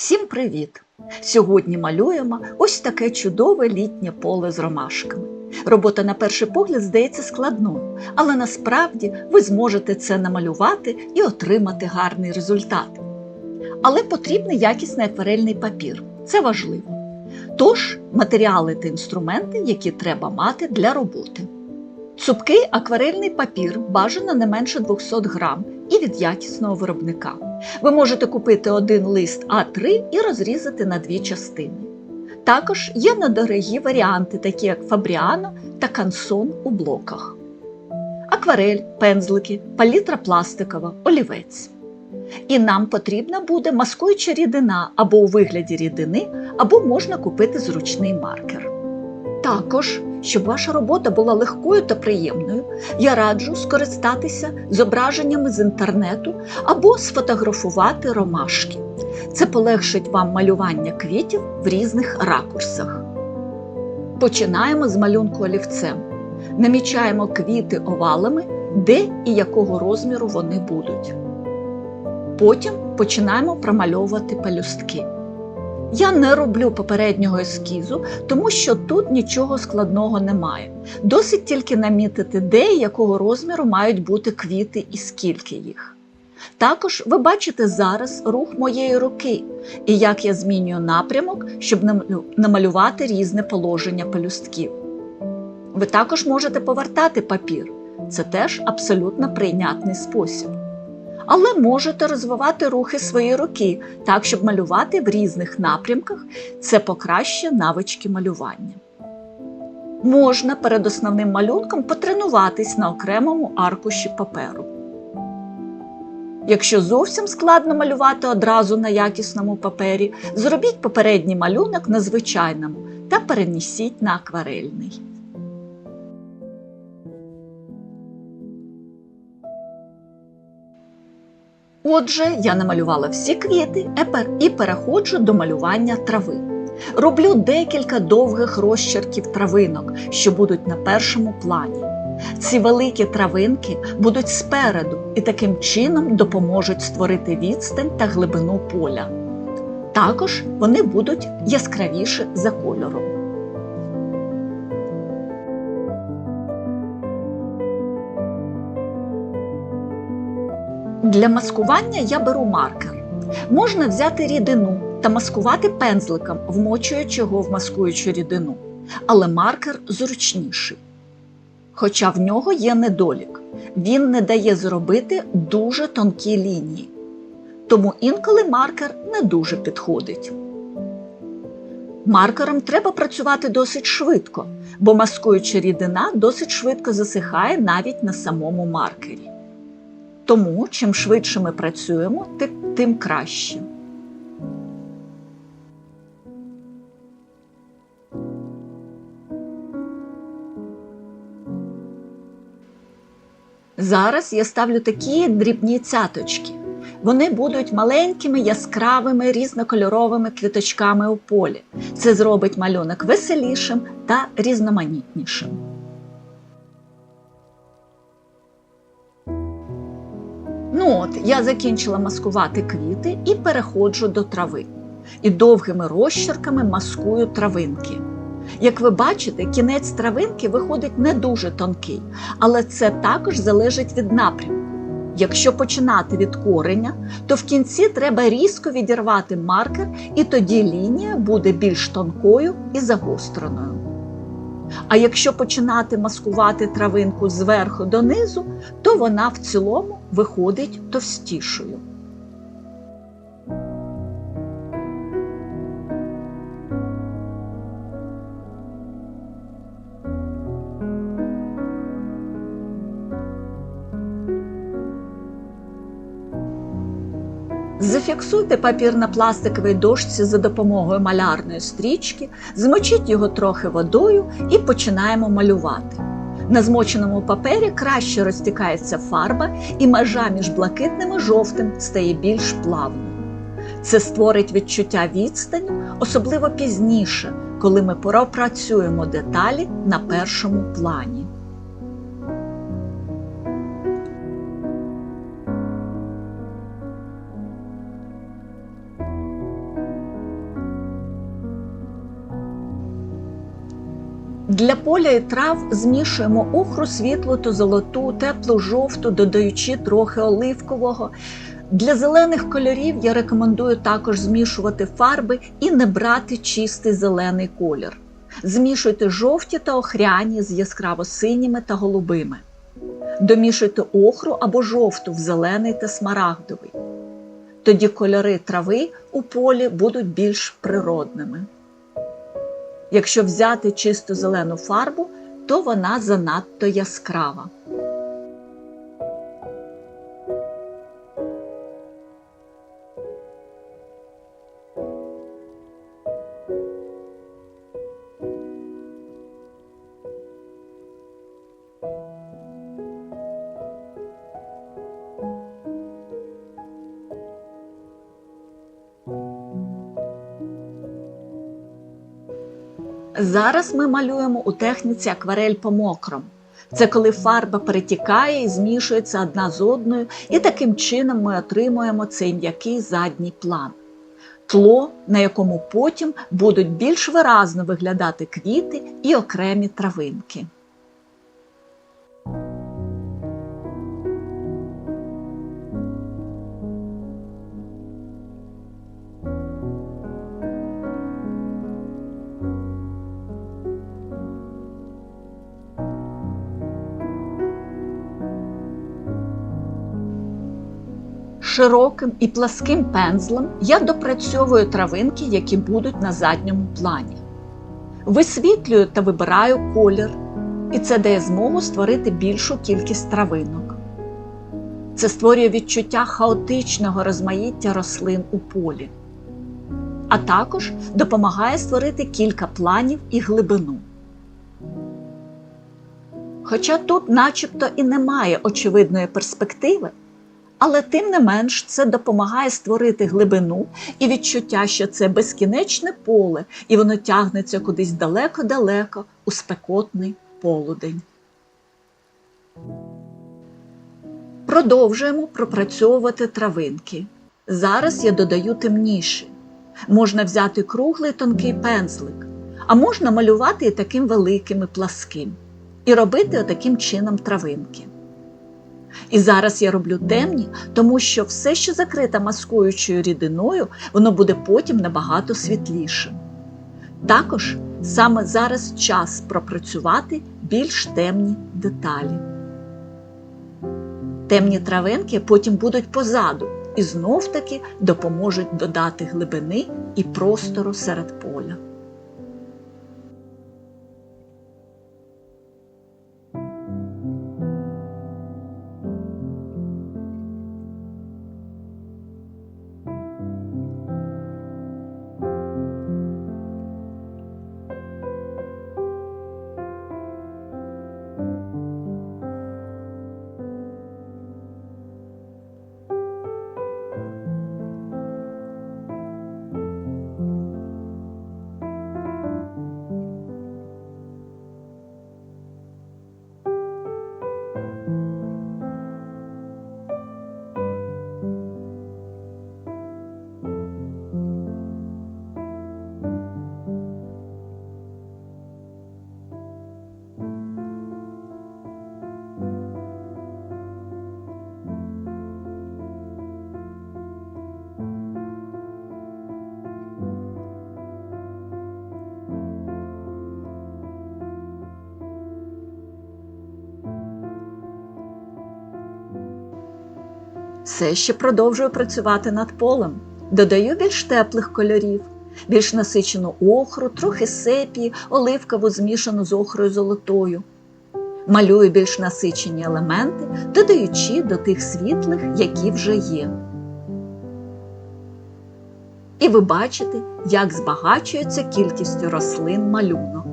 Всім привіт! Сьогодні малюємо ось таке чудове літнє поле з ромашками. Робота на перший погляд здається складною, але насправді ви зможете це намалювати і отримати гарний результат. Але потрібний якісний акварельний папір. Це важливо. Тож матеріали та інструменти, які треба мати для роботи. Цупкий акварельний папір бажано не менше 200 грам і від якісного виробника. Ви можете купити один лист А3 і розрізати на дві частини. Також є недорогі варіанти, такі як Фабріано та Кансон у блоках. Акварель, пензлики, палітра пластикова, олівець. І нам потрібна буде маскуюча рідина або у вигляді рідини, або можна купити зручний маркер. Також, щоб ваша робота була легкою та приємною, я раджу скористатися зображеннями з інтернету або сфотографувати ромашки. Це полегшить вам малювання квітів в різних ракурсах. Починаємо з малюнку олівцем. Намічаємо квіти овалами, де і якого розміру вони будуть. Потім починаємо промальовувати пелюстки. Я не роблю попереднього ескізу, тому що тут нічого складного немає. Досить тільки намітити, де і якого розміру мають бути квіти і скільки їх. Також ви бачите зараз рух моєї руки і як я змінюю напрямок, щоб намалювати різне положення пелюстків. Ви також можете повертати папір, це теж абсолютно прийнятний спосіб але можете розвивати рухи своєї руки так, щоб малювати в різних напрямках. Це покращує навички малювання. Можна перед основним малюнком потренуватись на окремому аркуші паперу. Якщо зовсім складно малювати одразу на якісному папері, зробіть попередній малюнок на звичайному та перенесіть на акварельний. Отже, я намалювала всі квіти і переходжу до малювання трави. Роблю декілька довгих розчерків травинок, що будуть на першому плані. Ці великі травинки будуть спереду і таким чином допоможуть створити відстань та глибину поля. Також вони будуть яскравіші за кольором. Для маскування я беру маркер. Можна взяти рідину та маскувати пензликом, вмочуючи його в маскуючу рідину, але маркер зручніший. Хоча в нього є недолік, він не дає зробити дуже тонкі лінії. Тому інколи маркер не дуже підходить. Маркером треба працювати досить швидко, бо маскуюча рідина досить швидко засихає навіть на самому маркері. Тому чим швидше ми працюємо, тим краще. Зараз я ставлю такі дрібні цяточки. Вони будуть маленькими, яскравими, різнокольоровими квіточками у полі. Це зробить малюнок веселішим та різноманітнішим. Ну от, я закінчила маскувати квіти і переходжу до трави. І довгими розчерками маскую травинки. Як ви бачите, кінець травинки виходить не дуже тонкий, але це також залежить від напрямку. Якщо починати від кореня, то в кінці треба різко відірвати маркер, і тоді лінія буде більш тонкою і загостреною. А якщо починати маскувати травинку зверху донизу, то вона в цілому виходить товстішою. Зафіксуйте папір на пластиковій дошці за допомогою малярної стрічки, змочіть його трохи водою і починаємо малювати. На змоченому папері краще розтікається фарба, і межа між блакитним і жовтим стає більш плавною. Це створить відчуття відстані, особливо пізніше, коли ми пропрацюємо деталі на першому плані. Для поля і трав змішуємо охру світлу та золоту, теплу жовту, додаючи трохи оливкового. Для зелених кольорів я рекомендую також змішувати фарби і не брати чистий зелений колір. Змішуйте жовті та охряні з яскраво синіми та голубими. Домішуйте охру або жовту в зелений та смарагдовий. Тоді кольори трави у полі будуть більш природними. Якщо взяти чисту зелену фарбу, то вона занадто яскрава. Зараз ми малюємо у техніці акварель по мокрому. Це коли фарба перетікає і змішується одна з одною, і таким чином ми отримуємо цей м'який задній план. Тло, на якому потім будуть більш виразно виглядати квіти і окремі травинки. Широким і пласким пензлем я допрацьовую травинки, які будуть на задньому плані. Висвітлюю та вибираю колір, і це дає змогу створити більшу кількість травинок. Це створює відчуття хаотичного розмаїття рослин у полі, а також допомагає створити кілька планів і глибину. Хоча тут начебто і немає очевидної перспективи, але тим не менш це допомагає створити глибину і відчуття, що це безкінечне поле, і воно тягнеться кудись далеко-далеко у спекотний полудень. Продовжуємо пропрацьовувати травинки. Зараз я додаю темніші. Можна взяти круглий тонкий пензлик, а можна малювати і таким великим і пласким, і робити отаким чином травинки. І зараз я роблю темні, тому що все, що закрите маскуючою рідиною, воно буде потім набагато світлішим. Також саме зараз час пропрацювати більш темні деталі. Темні травинки потім будуть позаду і знов таки допоможуть додати глибини і простору серед поля. Все ще продовжую працювати над полем. Додаю більш теплих кольорів, більш насичену охру, трохи сепії, оливкову змішану з охрою золотою. Малюю більш насичені елементи, додаючи до тих світлих, які вже є. І ви бачите, як збагачується кількістю рослин малюнок.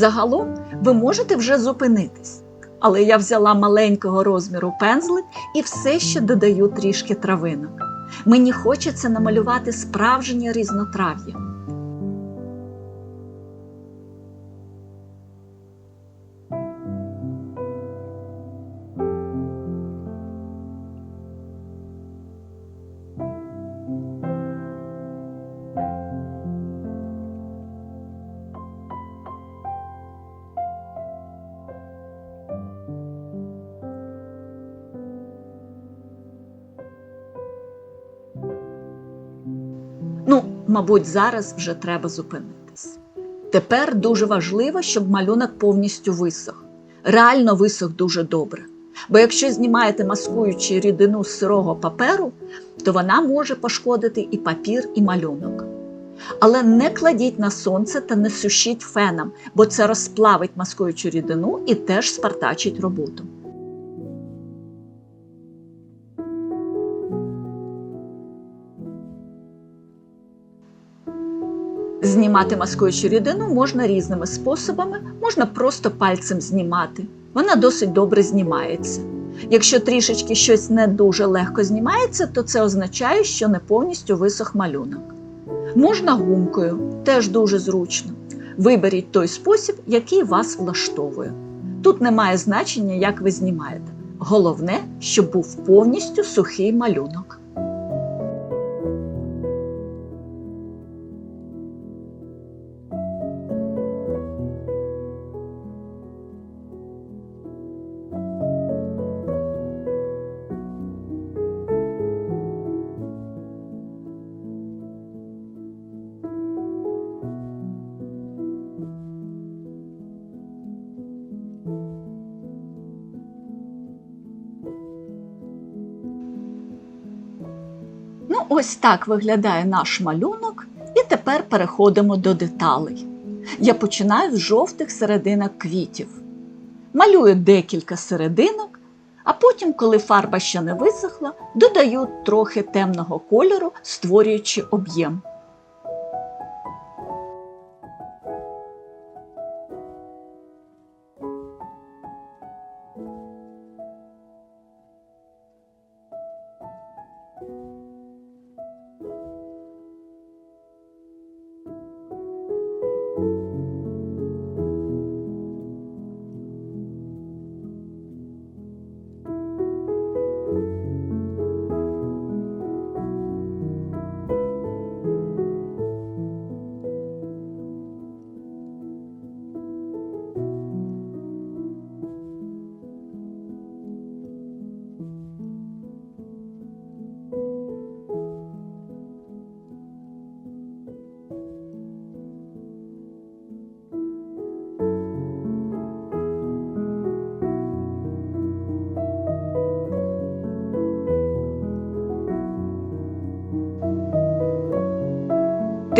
Загалом ви можете вже зупинитись, але я взяла маленького розміру пензлик і все ще додаю трішки травинок. Мені хочеться намалювати справжнє різнотрав'я. Мабуть, зараз вже треба зупинитись. Тепер дуже важливо, щоб малюнок повністю висох. Реально висох дуже добре. Бо якщо знімаєте маскуючу рідину з сирого паперу, то вона може пошкодити і папір, і малюнок. Але не кладіть на сонце та не сушіть феном, бо це розплавить маскуючу рідину і теж спартачить роботу. Знімати маскуючу рідину можна різними способами, можна просто пальцем знімати. Вона досить добре знімається. Якщо трішечки щось не дуже легко знімається, то це означає, що не повністю висох малюнок. Можна гумкою, теж дуже зручно. Виберіть той спосіб, який вас влаштовує. Тут немає значення, як ви знімаєте. Головне, щоб був повністю сухий малюнок. Ось так виглядає наш малюнок, і тепер переходимо до деталей. Я починаю з жовтих серединок квітів. Малюю декілька серединок, а потім, коли фарба ще не висохла, додаю трохи темного кольору, створюючи об'єм.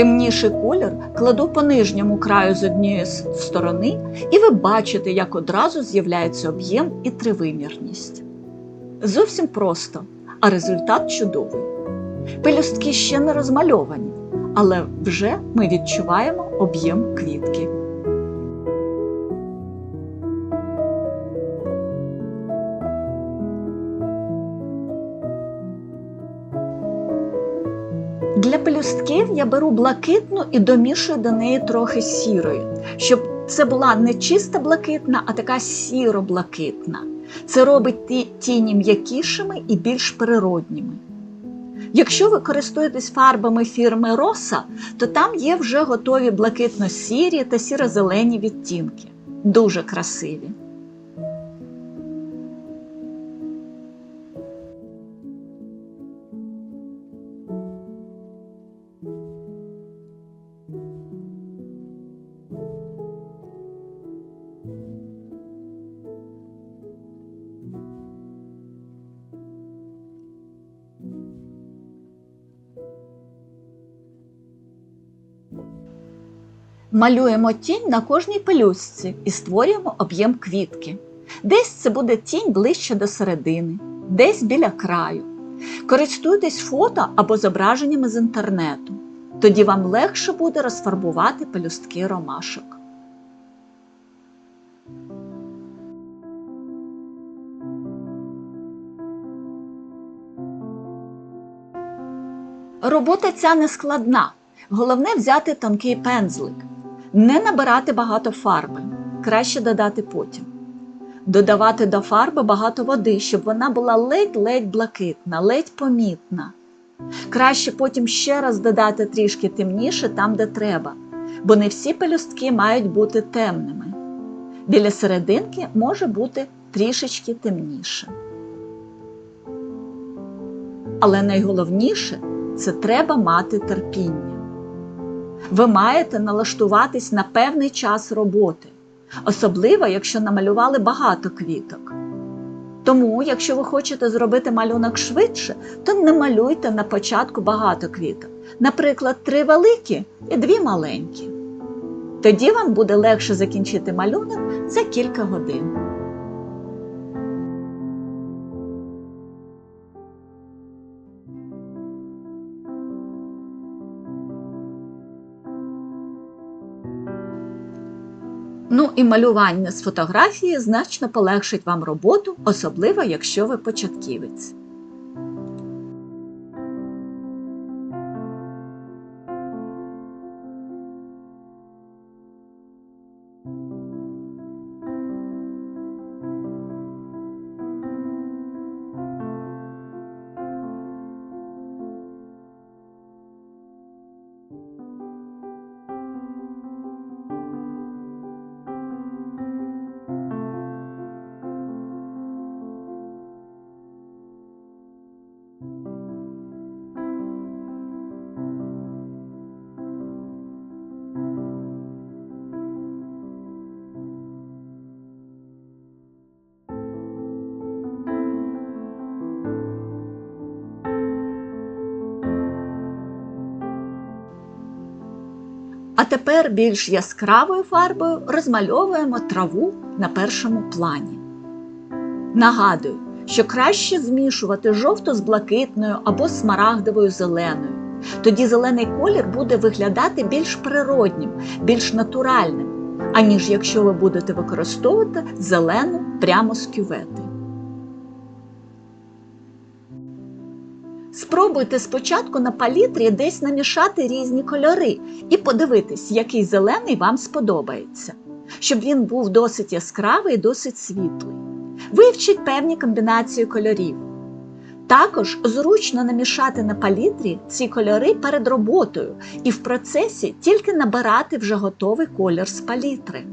Темніший колір кладу по нижньому краю з однієї сторони, і ви бачите, як одразу з'являється об'єм і тривимірність. Зовсім просто, а результат чудовий. Пелюстки ще не розмальовані, але вже ми відчуваємо об'єм квітки. Для пелюстків я беру блакитну і домішую до неї трохи сірої, щоб це була не чиста блакитна, а така сіро-блакитна. Це робить ті тіні м'якішими і більш природніми. Якщо ви користуєтесь фарбами фірми Роса, то там є вже готові блакитно-сірі та сіро-зелені відтінки. Дуже красиві. Малюємо тінь на кожній пелюсці і створюємо об'єм квітки. Десь це буде тінь ближче до середини, десь біля краю. Користуйтесь фото або зображеннями з інтернету. Тоді вам легше буде розфарбувати пелюстки ромашок. Робота ця не складна. Головне взяти тонкий пензлик не набирати багато фарби, краще додати потім. Додавати до фарби багато води, щоб вона була ледь-ледь блакитна, ледь помітна. Краще потім ще раз додати трішки темніше там, де треба, бо не всі пелюстки мають бути темними. Біля серединки може бути трішечки темніше. Але найголовніше це треба мати терпіння. Ви маєте налаштуватись на певний час роботи, особливо, якщо намалювали багато квіток. Тому, якщо ви хочете зробити малюнок швидше, то не малюйте на початку багато квіток. Наприклад, три великі і дві маленькі. Тоді вам буде легше закінчити малюнок за кілька годин. Ну і малювання з фотографії значно полегшить вам роботу, особливо якщо ви початківець. Тепер більш яскравою фарбою розмальовуємо траву на першому плані. Нагадую, що краще змішувати жовто з блакитною або смарагдовою зеленою. Тоді зелений колір буде виглядати більш природнім, більш натуральним, аніж якщо ви будете використовувати зелену прямо з кювети. Спробуйте спочатку на палітрі десь намішати різні кольори і подивитись, який зелений вам сподобається, щоб він був досить яскравий і досить світлий. Вивчіть певні комбінації кольорів. Також зручно намішати на палітрі ці кольори перед роботою і в процесі тільки набирати вже готовий колір з палітри.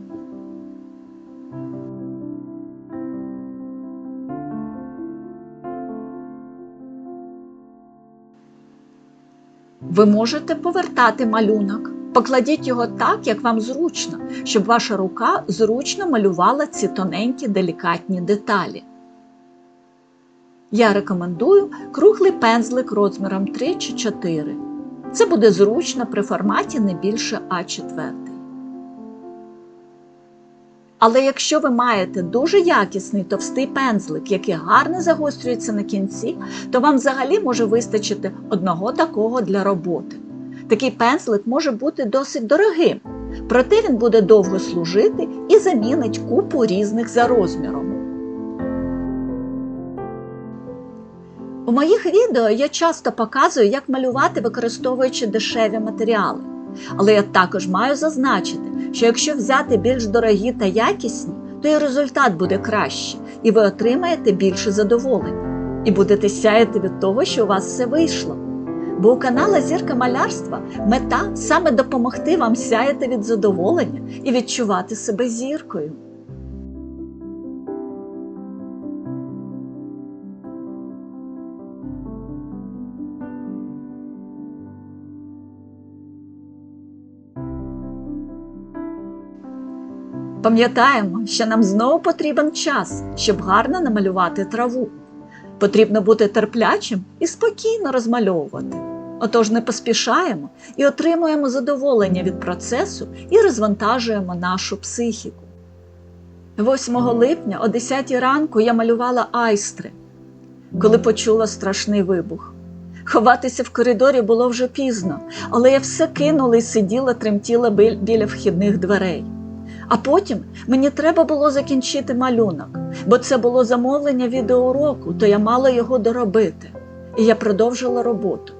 Ви можете повертати малюнок. Покладіть його так, як вам зручно, щоб ваша рука зручно малювала ці тоненькі делікатні деталі. Я рекомендую круглий пензлик розміром 3 чи 4. Це буде зручно при форматі не більше А4. Але якщо ви маєте дуже якісний товстий пензлик, який гарно загострюється на кінці, то вам взагалі може вистачити одного такого для роботи. Такий пензлик може бути досить дорогим, проте він буде довго служити і замінить купу різних за розміром. У моїх відео я часто показую, як малювати, використовуючи дешеві матеріали. Але я також маю зазначити, що якщо взяти більш дорогі та якісні, то і результат буде краще, і ви отримаєте більше задоволення. І будете сяяти від того, що у вас все вийшло. Бо у канала Зірка малярства мета саме допомогти вам сяяти від задоволення і відчувати себе зіркою. Пам'ятаємо, що нам знову потрібен час, щоб гарно намалювати траву. Потрібно бути терплячим і спокійно розмальовувати. Отож не поспішаємо і отримуємо задоволення від процесу і розвантажуємо нашу психіку. 8 липня о 10 ранку я малювала айстри, коли почула страшний вибух. Ховатися в коридорі було вже пізно, але я все кинула і сиділа, тремтіла біля вхідних дверей. А потім мені треба було закінчити малюнок, бо це було замовлення відеоуроку, то я мала його доробити. І я продовжила роботу.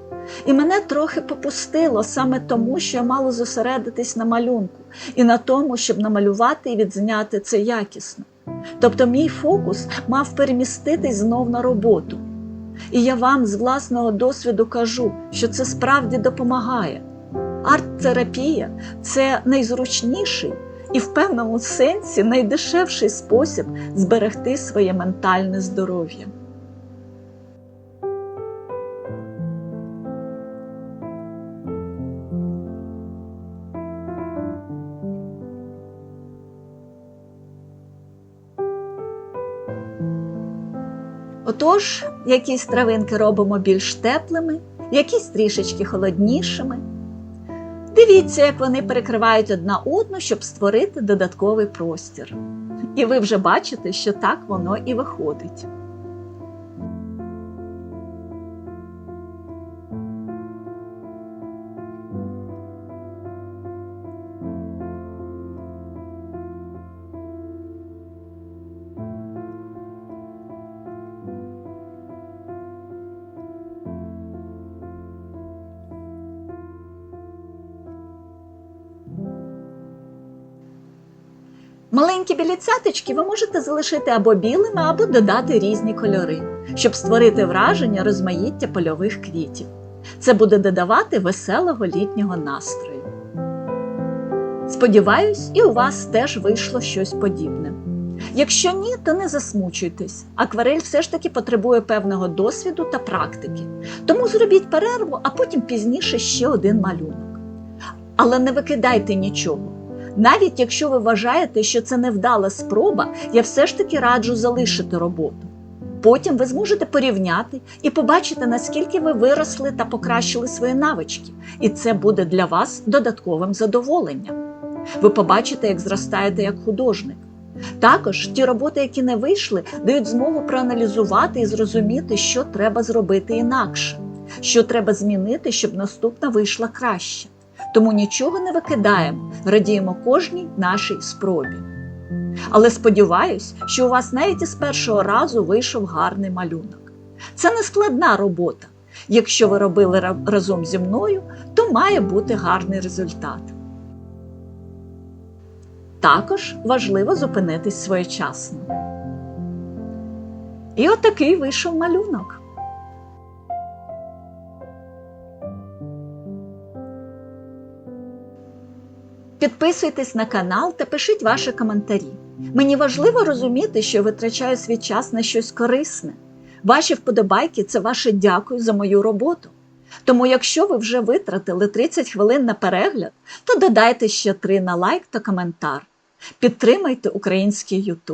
І мене трохи попустило саме тому, що я мало зосередитись на малюнку і на тому, щоб намалювати і відзняти це якісно. Тобто мій фокус мав переміститись знов на роботу. І я вам з власного досвіду кажу, що це справді допомагає. Арт-терапія це найзручніший і в певному сенсі найдешевший спосіб зберегти своє ментальне здоров'я. Отож, якісь травинки робимо більш теплими, якісь трішечки холоднішими. Дивіться, як вони перекривають одна одну, щоб створити додатковий простір. І ви вже бачите, що так воно і виходить. Маленькі білі цяточки ви можете залишити або білими, або додати різні кольори, щоб створити враження розмаїття польових квітів. Це буде додавати веселого літнього настрою. Сподіваюсь, і у вас теж вийшло щось подібне. Якщо ні, то не засмучуйтесь. Акварель все ж таки потребує певного досвіду та практики. Тому зробіть перерву, а потім пізніше ще один малюнок. Але не викидайте нічого. Навіть якщо ви вважаєте, що це невдала спроба, я все ж таки раджу залишити роботу. Потім ви зможете порівняти і побачити, наскільки ви виросли та покращили свої навички, і це буде для вас додатковим задоволенням. Ви побачите, як зростаєте як художник. Також ті роботи, які не вийшли, дають змогу проаналізувати і зрозуміти, що треба зробити інакше, що треба змінити, щоб наступна вийшла краще. Тому нічого не викидаємо, радіємо кожній нашій спробі. Але сподіваюсь, що у вас навіть із першого разу вийшов гарний малюнок. Це не складна робота. Якщо ви робили разом зі мною, то має бути гарний результат. Також важливо зупинитись своєчасно. І отакий вийшов малюнок. Підписуйтесь на канал та пишіть ваші коментарі. Мені важливо розуміти, що витрачаю свій час на щось корисне. Ваші вподобайки це ваше дякую за мою роботу. Тому, якщо ви вже витратили 30 хвилин на перегляд, то додайте ще 3 на лайк та коментар. Підтримайте український YouTube.